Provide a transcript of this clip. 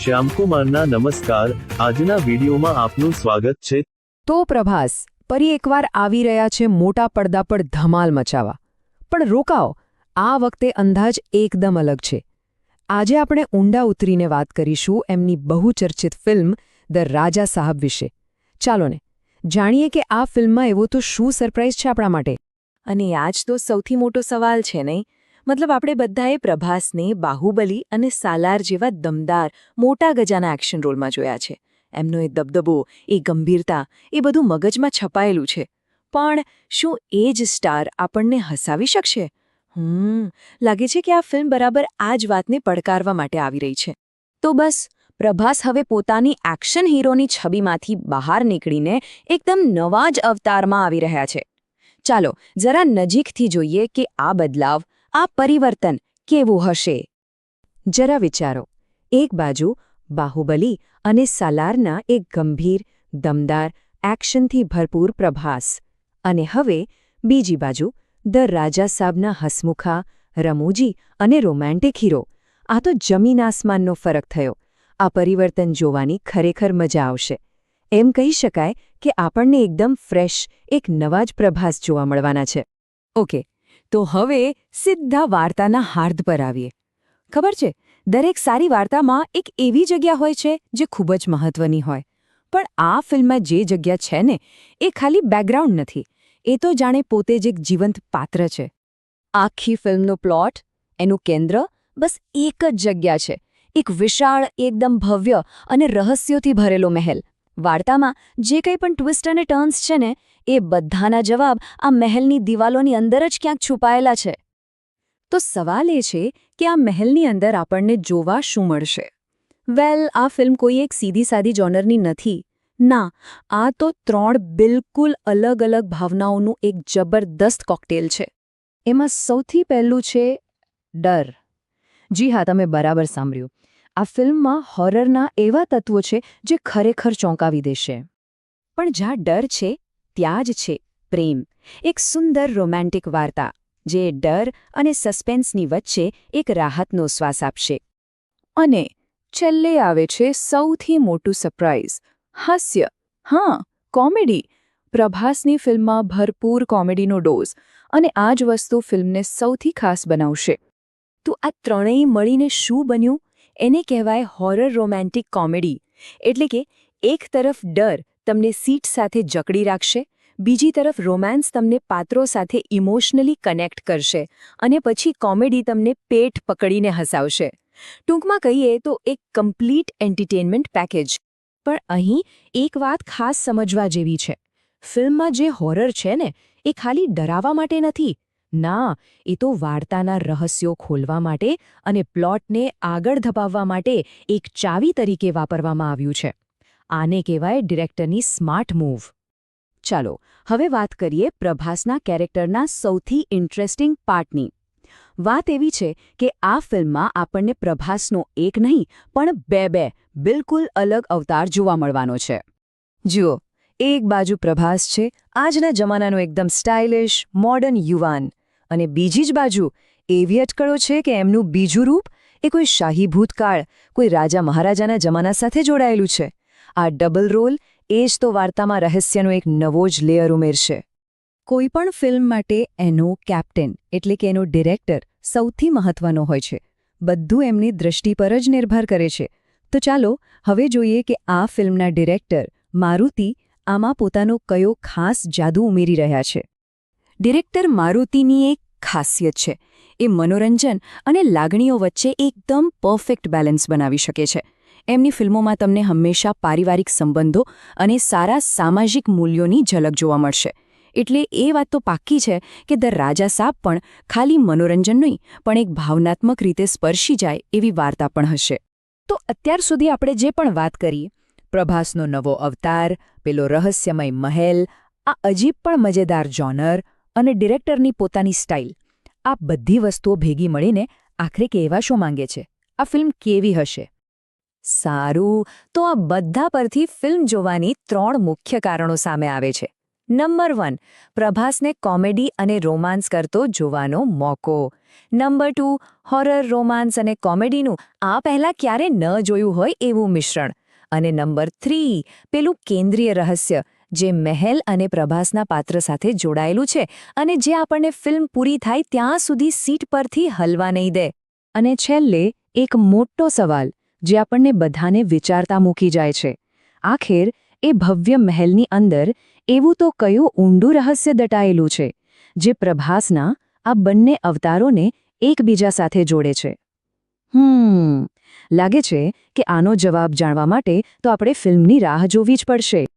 શ્યામકુમારના નમસ્કાર. આજના વિડીયોમાં આપનું સ્વાગત છે. તો પ્રભાસ ફરી એકવાર આવી રહ્યા છે મોટા પડદા પર ધમાલ મચાવા પણ રોકાઓ આ વખતે અંદાજ એકદમ અલગ છે. આજે આપણે ઊંડા ઉતરીને વાત કરીશું એમની બહુચર્ચિત ફિલ્મ ધ રાજા સાહબ વિશે. ચાલો ને જાણીએ કે આ ફિલ્મમાં એવો તો શું સરપ્રાઇઝ છે આપણા માટે? અને આ જ તો સૌથી મોટો સવાલ છે નહીં? મતલબ આપણે બધાએ પ્રભાસને બાહુબલી અને સાલાર જેવા દમદાર, મોટા ગજાના એક્શન રોલમાં જોયા છે. એમનો એ દબદબો, એ ગંભીરતા, એ બધું મગજમાં છપાયેલું છે. પણ શું એ જ સ્ટાર આપણને હસાવી શકશે? હમ, લાગે છે કે આ ફિલ્મ બરાબર આ જ વાતને પડકારવા માટે આવી રહી છે. તો બસ, પ્રભાસ હવે પોતાની એક્શન હીરોની છબીમાંથી બહાર નીકળીને એકદમ નવા જ અવતારમાં આવી રહ્યા છે. ચાલો, જરા નજીકથી જોઈએ કે આ બદલાવ આ પરિવર્તન કેવું હશે? જરા વિચારો. એક બાજુ બાહુબલી અને સાલારના એક ગંભીર, દમદાર, એક્શનથી ભરપૂર પ્રભાસ. અને હવે બીજી બાજુ ધ રાજા સાબના હસમુખા, રમૂજી અને રોમેન્ટિક હીરો. આ તો જમીન આસમાનનો ફરક થયો. આ પરિવર્તન જોવાની ખરેખર મજા આવશે. એમ કહી શકાય કે આપણને એકદમ ફ્રેશ, એક નવા જ પ્રભાસ જોવા મળવાના છે. ઓકે તો હવે સીધા વાર્તાના હાર્દ પર આવીએ. ખબર છે? દરેક સારી વાર્તામાં એક એવી જગ્યા હોય છે જે ખૂબ જ મહત્વની હોય. પણ આ ફિલ્મમાં જે જગ્યા છે ને, એ ખાલી બેકગ્રાઉન્ડ નથી. એ તો જાણે પોતે જ એક જીવંત પાત્ર છે. આખી ફિલ્મનો પ્લોટ એનું કેન્દ્ર બસ એક જ જગ્યા છે. એક વિશાળ, એકદમ ભવ્ય અને રહસ્યોથી ભરેલો મહેલ. વાર્તામાં જે કંઈ પણ ટ્વિસ્ટ અને ટર્ન્સ છે ને એ બધાના જવાબ આ મહેલની દિવાલોની અંદર જ ક્યાંક છુપાયેલા છે. તો સવાલ એ છે કે આ મહેલની અંદર આપણને જોવા શું મળશે? વેલ, આ ફિલ્મ કોઈ એક સીધી સાદી જોનરની નથી. ના, આ તો ત્રણ બિલકુલ અલગ અલગ ભાવનાઓનું એક જબરદસ્ત કોકટેલ છે. એમાં સૌથી પહેલું છે ડર. જી હા, તમે બરાબર સાંભળ્યું. આ ફિલ્મમાં હોરરના એવા તત્વો છે જે ખરેખર ચોંકાવી દેશે. પણ જ્યાં ડર છે ત્યાં જ છે, પ્રેમ. એક સુંદર રોમેન્ટિક વાર્તા, જે ડર અને સસ્પેન્સની વચ્ચે એક રાહતનો શ્વાસ આપશે. અને છેલ્લે આવે છે સૌથી મોટું સરપ્રાઇઝ હાસ્ય. હા, કોમેડી. પ્રભાસની ફિલ્મમાં ભરપૂર કોમેડીનો ડોઝ અને આ જ વસ્તુ ફિલ્મને સૌથી ખાસ બનાવશે. તો આ ત્રણેય મળીને શું બન્યું? એને કહેવાય હોરર રોમેન્ટિક કોમેડી, એટલે કે એક તરફ ડર તમને સીટ સાથે જકડી રાખશે, બીજી તરફ રોમાન્સ તમને પાત્રો સાથે ઇમોશનલી કનેક્ટ કરશે અને પછી કોમેડી તમને પેટ પકડીને હસાવશે. ટૂંકમાં કહીએ તો એક કમ્પ્લીટ એન્ટરટેનમેન્ટ પેકેજ પણ અહીં એક વાત ખાસ સમજવા જેવી છે. ફિલ્મમાં જે હોરર છે ને, એ ખાલી ડરાવા માટે નથી. ના, એ તો વાર્તાના રહસ્યો ખોલવા માટે અને પ્લોટને આગળ ધપાવવા માટે એક ચાવી તરીકે વાપરવામાં આવ્યું છે. આને કહેવાય ડિરેક્ટરની સ્માર્ટ મૂવ. ચાલો, હવે વાત કરીએ પ્રભાસના કેરેક્ટરના સૌથી ઇન્ટરેસ્ટિંગ પાર્ટની. વાત એવી છે કે આ ફિલ્મમાં આપણને પ્રભાસનો એક નહીં, પણ બે બે બિલકુલ અલગ અવતાર જોવા મળવાનો છે. જુઓ, એક બાજુ પ્રભાસ છે, આજના જમાનાનો એકદમ સ્ટાઇલિશ, મોડર્ન યુવાન. અને બીજી જ બાજુ, એવી અટકળો છે કે એમનું બીજું રૂપ એ કોઈ શાહી ભૂતકાળ કોઈ રાજા મહારાજાના જમાના સાથે જોડાયેલું છે. આ ડબલ રોલ એ જ તો વાર્તામાં રહસ્યનો એક નવો જ લેયર ઉમેરશે. કોઈ પણ ફિલ્મ માટે એનો કેપ્ટન એટલે કે એનો ડિરેક્ટર સૌથી મહત્વનો હોય છે. બધું એમની દૃષ્ટિ પર જ નિર્ભર કરે છે. તો ચાલો હવે જોઈએ કે આ ફિલ્મના ડિરેક્ટર મારુતિ આમાં પોતાનો કયો ખાસ જાદુ ઉમેરી રહ્યા છે. ડિરેક્ટર મારુતિની એક ખાસિયત છે. એ મનોરંજન અને લાગણીઓ વચ્ચે એકદમ પરફેક્ટ બેલેન્સ બનાવી શકે છે. એમની ફિલ્મોમાં તમને હંમેશા પારિવારિક સંબંધો અને સારા સામાજિક મૂલ્યોની ઝલક જોવા મળશે. એટલે એ વાત તો પાક્કી છે કે ધ રાજા સાબ પણ ખાલી મનોરંજન નહીં, પણ એક ભાવનાત્મક રીતે સ્પર્શી જાય એવી વાર્તા પણ હશે. તો અત્યાર સુધી આપણે જે પણ વાત કરી, પ્રભાસનો નવો અવતાર, પેલો રહસ્યમય મહેલ, આ અજીબ પણ મજેદાર જોનર અને ડિરેક્ટરની પોતાની સ્ટાઇલ, આ બધી વસ્તુઓ ભેગી મળીને આખરે કહેવા શું માંગે છે? આ ફિલ્મ કેવી હશે? સારું? તો આ બધા પરથી ફિલ્મ જોવાની ત્રણ મુખ્ય કારણો સામે આવે છે. નંબર વન, પ્રભાસને કોમેડી અને રોમાન્સ કરતો જોવાનો મોકો. નંબર ટુ, હોરર, રોમાન્સ અને કોમેડીનું આ પહેલાં ક્યારે ન જોયું હોય એવું મિશ્રણ. અને નંબર થ્રી, પેલું કેન્દ્રીય રહસ્ય, જે મહેલ અને પ્રભાસના પાત્ર સાથે જોડાયેલું છે અને જે આપણને ફિલ્મ પૂરી થાય ત્યાં સુધી સીટ પરથી હલવા નહીં દે. અને છેલ્લે, એક મોટો સવાલ જે આપણને બધાને વિચારતા મૂકી જાય છે. આખેર, એ ભવ્ય મહેલની અંદર એવું તો કયું ઊંડું રહસ્ય દટાયેલું છે, જે પ્રભાસના આ બંને અવતારોને એકબીજા સાથે જોડે છે. હમ, લાગે છે કે આનો જવાબ જાણવા માટે તો આપણે ફિલ્મની રાહ જોવી જ પડશે.